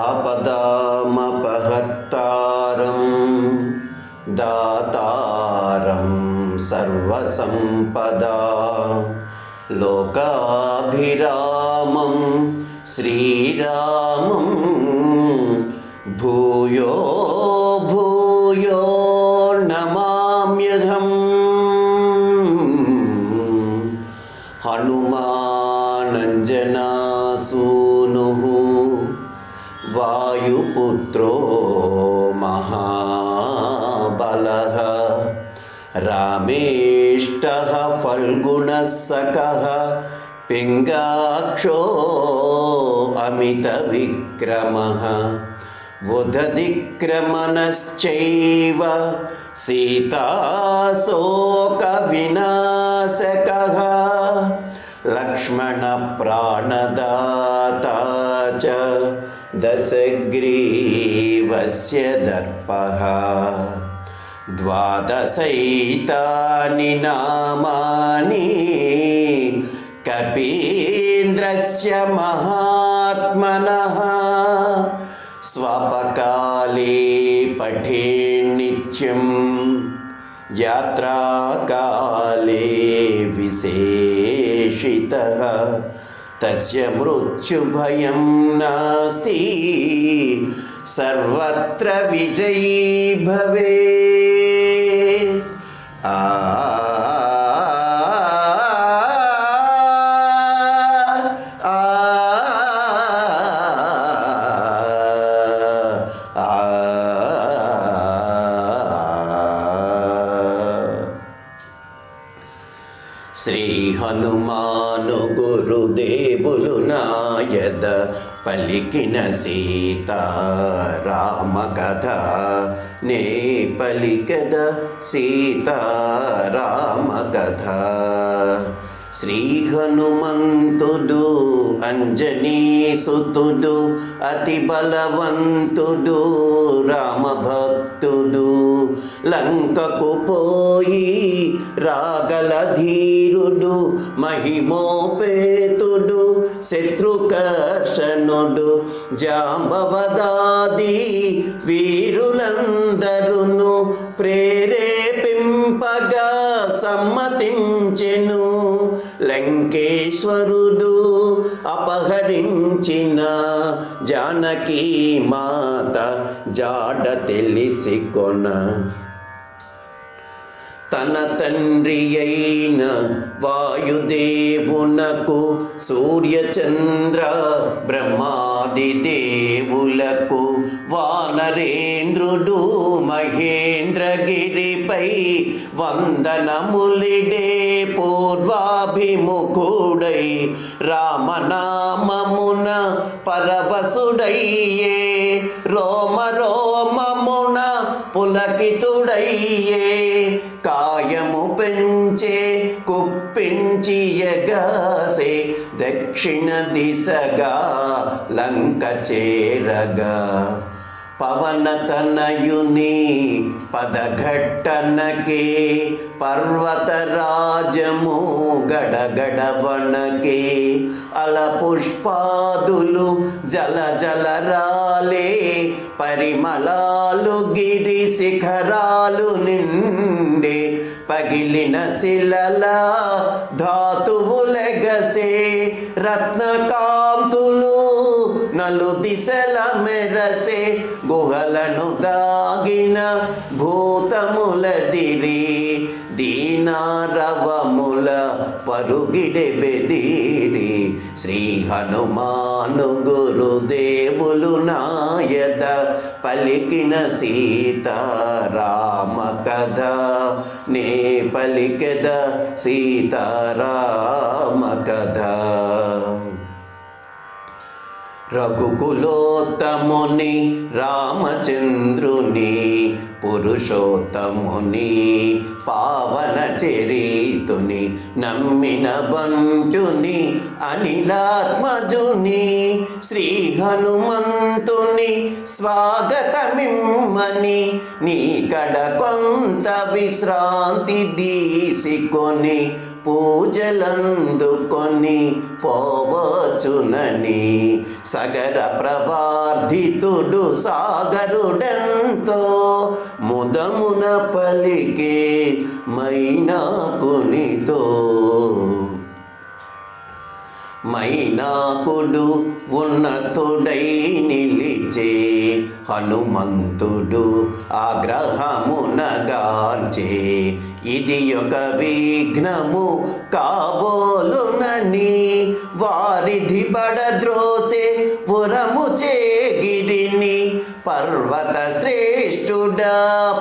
आपदामपहर्तारं दातारं सर्वसम्पदा लोकाभिरामं श्रीरामं भूयो भूयो नमाम्यहम् हनुमानञ्जनासूनुः वायुपुत्रो महाबलः। रामेष्टः फल्गुणः सकः पिङ्गाक्षो अमितविक्रमः। उदधिक्रमणश्चैव सीताशोकविनाशकः। लक्ष्मणप्राणदाता च दशग्रीवस्य दर्पः द्वादशैतानि नामानि कपीन्द्रस्य महात्मनः स्वपकाले पठे नित्यं यात्राकाले विशेषितः तस्य मृत्युभयं सर्वत्र विजयी भवे श्री हनुमान గురుదేవులు నాయద పలికిన సీత రామ కథ నే పలికద సీత రామ కథ. శ్రీ హనుమంతుడు అంజనీ సుతుడు అతి బలవంతుడు రామభక్తుడు లంకకు పోయి రాగల ధీరుడు మహిమోపేతుడు శత్రుకర్షణుడు జాంబవదాది వీరులందరును ప్రేరేపింపగా సమ్మతించెను. లంకేశ్వరుడు అపహరించిన జానకీ మాత జాడ తెలిసికొన తన తండ్రి అయిన వాయుదేవునకు సూర్యచంద్ర బ్రహ్మాది దేవులకు వానరేంద్రుడు మహేంద్రగిరిపై వందనములిడే పూర్వాభిముఖుడై రామనామమున పరవసుడయ్యే రోమ రోమమున పులకితుడయ్యే కాయము పెంచే కుప్పించి ఎగాసే దక్షిణ దిశగా లంక చేరగా. పవనతనయుని పదఘట్టనకే పర్వతరాజము గడగడవనకే అల పుష్పాదులు జల జలరాలే పరిమళాలు గిరి శిఖరాలు నిండే పగిలిన శిలల ధాతువులెగసే రత్నకాంతులు నలు దిశల మెరసే గుహలను దాగిన భూతములదిరి దీనారవముల పరుగిడె బెదిరి శ్రీ హనుమాను గురుదేవులు నాయద పలికిన సీతారామ కథ. నే పలికెద సీతారామ కథ. రఘుకులోత్తముని రామచంద్రుని పురుషోత్తముని పావన చరితుని నమ్మిన బంటుని అనిలాత్మజుని శ్రీ హనుమంతుని స్వాగతమిమ్మని నీ కడ కొంత విశ్రాంతి దీసికొని పూజలందుకొని పోవచునని సగర ప్రవార్ధితుడు సాగరుడెంతో ముదమున పలికే మైనాకునితో. మైనాకుడు ఉన్నతుడై నిలిచే హనుమంతుడు ఆగ్రహమునగార్చే ఇది ఒక విఘ్నము కాబోలునని వారిధి బడద్రోసే పురము చేగిరిని. పర్వత శ్రేష్ఠుడా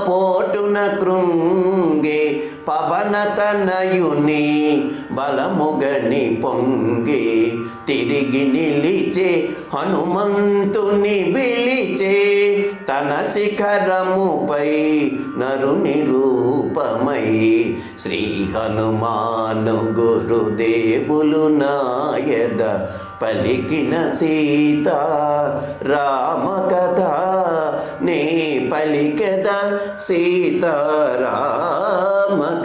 పోటున కృంగే పవనతనయుని బలముగని పొంగి తిరిగి నిలిచే హనుమంతుని బిలిచే తన శిఖరముపై నరుని రూపమై శ్రీ హనుమాను గురుదేవులు నాయద పలికిన సీత రామ కథ నీ పలికద సీతారామ Mama